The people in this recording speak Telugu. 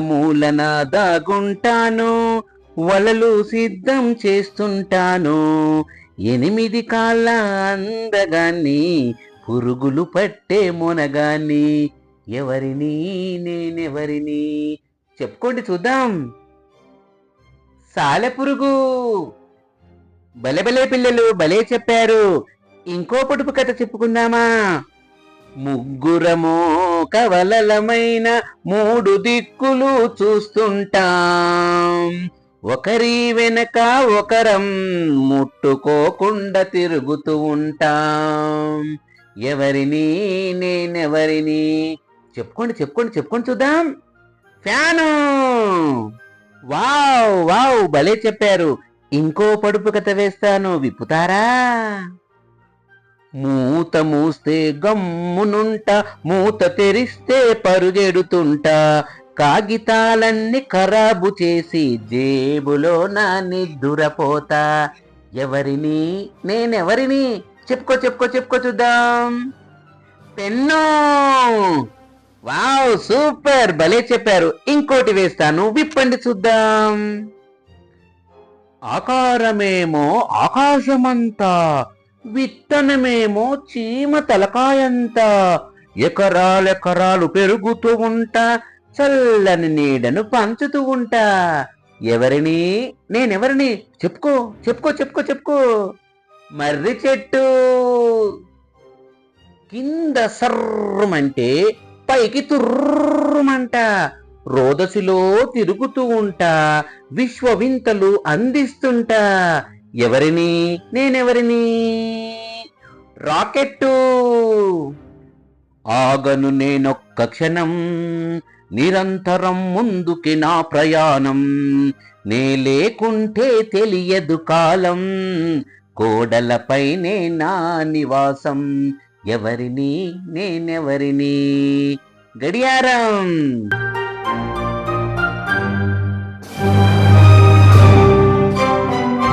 మూలన దాగుంటాను వలలు సిద్ధం చేస్తుంటాను. ఎనిమిది కాళ్ళ అందగాన్ని పురుగులు పట్టే మొనగాన్ని. ఎవరిని నేనెవరిని? చెప్పుకోండి చూద్దాం. సాలెపురుగు భలే పిల్లలు భలే చెప్పారు. ఇంకో పొడుపు కథ చెప్పుకుందామా? ముగ్గురము కవలలమైన మూడు దిక్కులు చూస్తుంటాం. ఒకరి వెనక ఒకరం ముట్టుకోకుండా తిరుగుతూ ఉంటాం. ఎవరిని నేనెవరిని? చెప్పుకోండి చెప్పుకోండి చెప్పుకోండి చూద్దాం. ఫ్యాను! వావ్ వావ్ భలే చెప్పారు. ఇంకో పడుపు కథ వేస్తాను. విప్పుతారా? మూత మూస్తే గమ్మునుంట మూత తెరిస్తే పరుగెడుతుంట. కాగితాలన్నీ ఖరాబు చేసి జేబులో నా నిద్దురపోత ఎవరిని? నేనెవరిని? చెప్పుకో చెప్పుకో చెప్పుకో చూద్దాం. పెన్ను! Wow super! భలే చెప్పారు. ఇంకోటి వేస్తాను. విప్పండి చూద్దాం. ఆకారమేమో ఆకాశమంతా. విత్తనమేమో చీమ తలకాయంత ఎకరాలెకరాలు పెరుగుతూ ఉంటా చల్లని నీడను పంచుతూ ఉంటా. ఎవరిని? నేనెవరిని? చెప్పుకో చెప్పుకో చెప్పుకో చెప్పుకో. మర్రి చెట్టు. కింద సర్రమంటే పైకి తుర్రమంట. రోదసిలో తిరుగుతూ ఉంటా విశ్వ వింతలు అందిస్తుంటా. ఎవరిని? నేనెవరిని? రాకెట్టు! ఆగను నేనొక్క క్షణం నిరంతరం ముందుకి నా ప్రయాణం. నే లేకుంటే తెలియదు కాలం కోడలపైనే నా నివాసం. ఎవరిని? నేనెవరిని? గడియారం!